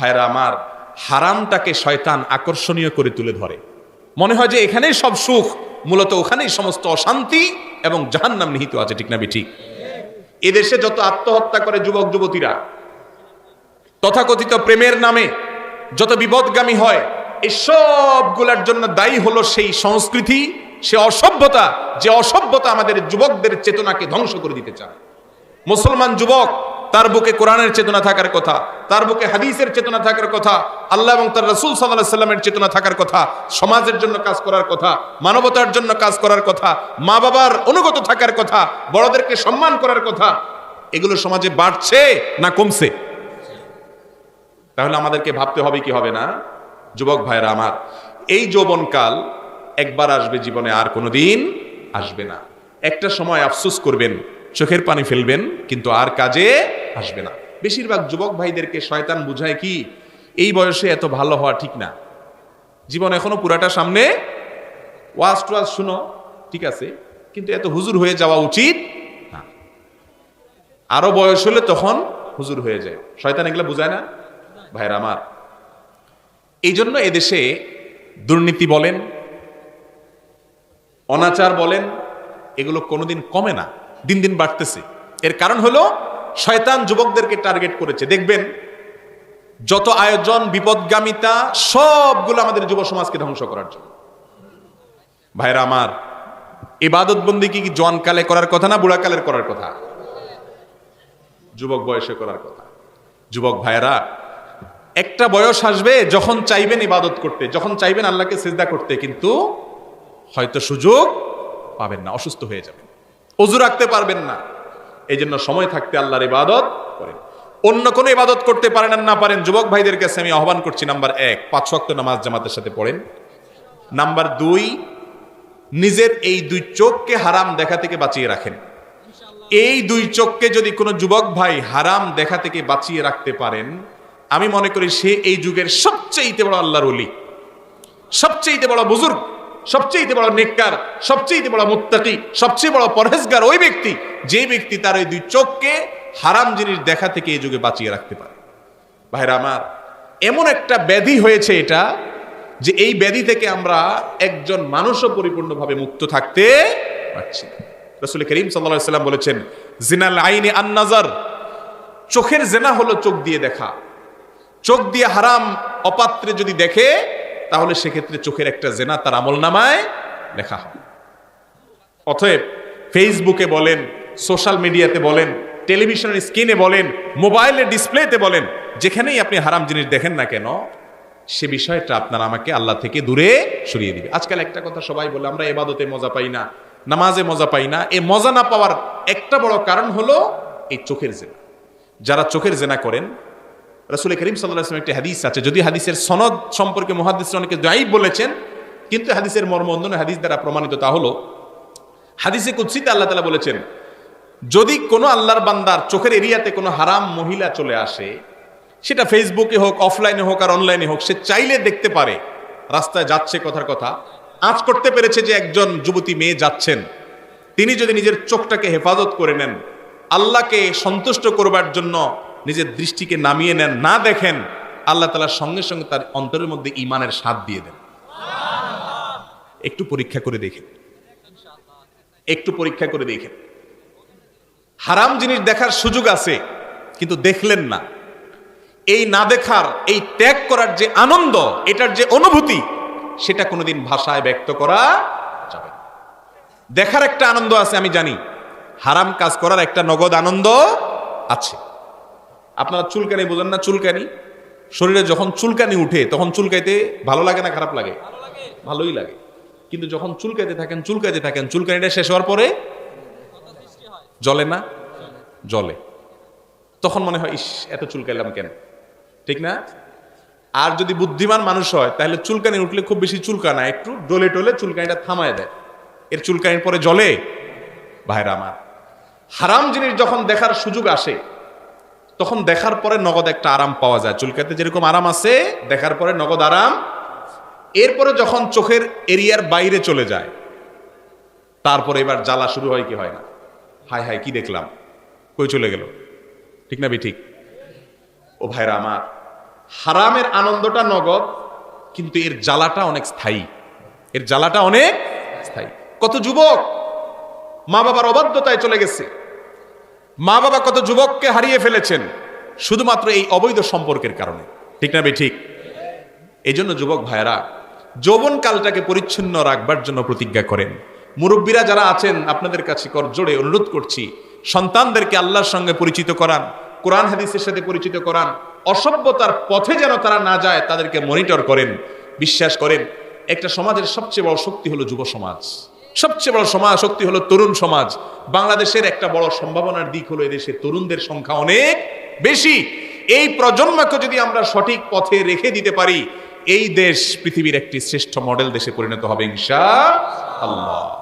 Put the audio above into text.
ভাইরা আমার, হারামটাকে শয়তান আকর্ষণীয় করে তুলে ধরে। মনে হয় যে এখানেই সব সুখ, মূলত ওখানেই সমস্ত অশান্তি এবং জাহান্নাম নিহিত আছে, ঠিক না ঠিক এদেশে যত আত্মহত্যা করে যুবক, যুবতীরা, তথাকথিত প্রেমের নামে যত বিপদগামী হয়, এই সবগুলার জন্য দায়ী হলো সেই সংস্কৃতি, সে অসভ্যতা, যে অসভ্যতা আমাদের যুবকদের চেতনাকে ধ্বংস করে দিতে চায়। মুসলমান যুবক তার বুকে কোরআনের চেতনা থাকার কথা, তার বুকে হাদিসের চেতনা থাকার কথা, আল্লাহ এবং তার রসুল সাল্লাহ সাল্লামের চেতনা থাকার কথা, সমাজের জন্য কাজ করার কথা, মানবতার জন্য কাজ করার কথা মা বাবার অনুগত থাকার কথা, বড়দেরকে সম্মান করার কথা, এগুলো সমাজে বাড়ছে না কমছে? তাহলে আমাদেরকে ভাবতে হবে কি হবে না? যুবক ভাইরা আমার, এই যৌবনকাল একবার আসবে জীবনে আর কোনোদিন আসবে না। একটা সময় আফসোস করবেন, চোখের পানি ফেলবেন, কিন্তু আর কাজে আসবে না। বেশিরভাগ যুবক ভাইদেরকে শয়তান বুঝায় কি, এই বয়সে এত ভালো হওয়া ঠিক না। জীবন এখনও পুরাটা সামনে? ওয়াজ টুয়াজ শুনো, ঠিক আছে, কিন্তু এত হুজুর হয়ে যাওয়া উচিত না। আরও বয়স হলে তখন হুজুর হয়ে যায়। শয়তান এগুলো বুঝায় না? ভাইরা আমার এই জন্য এদেশে দুর্নীতি বলেন, অনাচার বলেন, এগুলো কোনোদিন কমে না, দিন দিন বাড়তেছে। এর কারণ হলো শয়তান যুবকদেরকে টার্গেট করেছে। দেখবেন, যত আয়োজন, বিপদগামিতা, সবগুলো আমাদের যুব সমাজকে ধ্বংস করার জন্য। ভাইরা আমার ইবাদত বন্দি কি জোয়ানকালে করার কথা না বুড়াকালের করার কথা? যুবক বয়সে করার কথা। যুবক ভাইরা একটা বয়স আসবে যখন চাইবেন ইবাদত করতে, যখন চাইবেন আল্লাহকে সেজদা করতে, কিন্তু হয়তো সুযোগ পাবেন না, অসুস্থ হয়ে যাবেন। অজু রাখতে পারবেন না। এই জন্য সময় থাকতে আল্লাহর ইবাদত করেন। অন্য কোনো ইবাদত করতে পারেন না পারেন, যুবক ভাইদের কাছে আমি আহ্বান করছি, নাম্বার এক, পাঁচ ওয়াক্ত নামাজ জামাতের সাথে পড়েন। নাম্বার দুই, নিজের এই দুই চোখকে হারাম দেখা থেকে বাঁচিয়ে রাখেন। এই দুই চোখকে যদি কোনো যুবক ভাই হারাম দেখা থেকে বাঁচিয়ে রাখতে পারেন, আমি মনে করি সে এই যুগের সবচেয়ে বড় আল্লাহর অলি সবচেয়ে বড় বুজুর্গ। সবচেয়ে বড় নেককার, সবচেয়ে বড় মুত্তাকি, সবচেয়ে বড় পরহেজগার ওই ব্যক্তি, যে ব্যক্তি তার ওই দুই চোখকে হারাম জিনিস দেখা থেকে এই যুগে বাঁচিয়ে রাখতে পারে। ভাইরা আমার, এমন একটা ব্যাধি হয়েছে এটা যে এই ব্যাধি থেকে আমরা একজন মানুষও পরিপূর্ণভাবে মুক্ত থাকতে পারছি রসুল করিম সাল্লা সাল্লাম বলেছেন, জিনাল আইনে আন্নাজার চোখের জেনা হলো চোখ দিয়ে দেখা। চোখ দিয়ে হারাম, অপাত্রে যদি দেখে তাহলে সেক্ষেত্রে চোখের একটা জেনা তার আমল নামায় লেখা হয়। অতএব ফেসবুকে বলেন সোশ্যাল মিডিয়াতে বলেন টেলিভিশনের স্ক্রিনে বলেন মোবাইলের ডিসপ্লেতে বলেন, যেখানেই আপনি হারাম জিনিস দেখেন না কেন, সে বিষয়টা আপনার আমাকে আল্লাহ থেকে দূরে সরিয়ে দিবে। আজকাল একটা কথা সবাই বলে, আমরা এবাদতে মজা পাই না, নামাজে মজা পাই না, এ মজা না পাওয়ার একটা বড় কারণ হলো এই চোখের জেনা। যারা চোখের জেনা করেন রসুল করিম সাল্লাহ একটি হাদিস আছে। যদি হাদিসের সনদ সম্পর্কে মহাদিস অনেকে যাই বলেছেন, কিন্তু হাদিসের মর্ম অন্য হাদিস দ্বারা প্রমাণিত তা হলো, হাদিসে কুৎসিতে আল্লাহ তালা বলেছেন, যদি কোনো আল্লাহর বান্দার চোখের এরিয়াতে কোনো হারাম মহিলা চলে আসে, সেটা ফেসবুকে হোক অফলাইনে হোক আর অনলাইনে হোক, সে চাইলে দেখতে পারে, রাস্তায় যাচ্ছে কথার কথা আজ করতে পেরেছে যে একজন যুবতী মেয়ে যাচ্ছেন। তিনি যদি নিজের চোখটাকে হেফাজত করে নেন, আল্লাহকে সন্তুষ্ট করবার জন্য নিজের দৃষ্টিকে নামিয়ে নেন, না দেখেন, আল্লাহ তালার সঙ্গে সঙ্গে তার অন্তরের মধ্যে ইমানের স্বাদ দিয়ে দেন। একটু পরীক্ষা করে দেখেন। একটু পরীক্ষা করে দেখেন। হারাম জিনিস দেখার সুযোগ আছে, কিন্তু দেখলেন না। এই না দেখার, এই ত্যাগ করার যে আনন্দ, এটার যে অনুভূতি, সেটা কোনোদিন ভাষায় ব্যক্ত করা যাবে। দেখার একটা আনন্দ আছে, আমি জানি। হারাম কাজ করার একটা নগদ আনন্দ আছে। আপনারা চুলকানি বোঝেন না চুলকানি। শরীরে যখন চুলকানি উঠে তখন চুলকাইতে ভালো লাগে না খারাপ লাগে? ভালোই লাগে। কিন্তু যখন চুলকাইতে থাকেন চুলকাইতে থাকেন চুলকানিটা শেষ হওয়ার পরে জলে না? জলে। তখন মনে হয় ইস এত চুলকাইলাম কেন? ঠিক না? আর যদি বুদ্ধিমান মানুষ হয় তাহলে চুলকানি উঠলে খুব বেশি চুলকানা একটু ডলে টলে চুলকানিটা থামায় দেয়। এর চুলকানির পরে জলে? ভাইরা আমার হারাম জিনিস যখন দেখার সুযোগ আসে তখন দেখার পরে নগদ একটা আরাম পাওয়া যায়। চুলকাতে যেরকম আরাম আছে, দেখার পরে নগদ আরাম। এরপরে যখন চোখের এরিয়ার বাইরে চলে যায়, তারপরে এবার জ্বালা শুরু হয়, কি হয় না? হাই হাই কি দেখলাম? কই চলে গেল? ঠিক না ঠিক ও ভাইরা আমার, হারামের আনন্দটা নগদ, কিন্তু এর জ্বালাটা অনেক স্থায়ী। এর জ্বালাটা অনেক স্থায়ী। কত যুবক মা বাবার অবাধ্যতায় চলে গেছে। মা বাবা কত যুবককে হারিয়ে ফেলেছেন শুধুমাত্র এই অবৈধ সম্পর্কের কারণে। ঠিক না ঠিক এই জন্য যুবক ভাইয়েরা, যৌবন কালটাকে পরিচ্ছন্ন রাখবার জন্য প্রতিজ্ঞা করেন। মুরব্বীরা যারা আছেন, আপনাদের কাছে কর জোরে অনুরোধ করছি, সন্তানদেরকে আল্লাহর সঙ্গে পরিচিত করান, কোরআন হাদিসের সাথে পরিচিত করান, অসভ্যতার পথে যেন তারা না যায়, তাদেরকে মনিটর করেন, বিশ্বাস করেন, একটা সমাজের সবচেয়ে বড় শক্তি হলো যুব সমাজ। সবচেয়ে বড় সমাজ শক্তি হলো তরুণ সমাজ। বাংলাদেশের একটা বড় সম্ভাবনার দিক হলো এদেশে তরুণদের সংখ্যা অনেক বেশি। এই প্রজন্মকে যদি আমরা সঠিক পথে রেখে দিতে পারি, এই দেশ পৃথিবীর একটি শ্রেষ্ঠ মডেল দেশে পরিণত হবে ইনশা আল্লাহ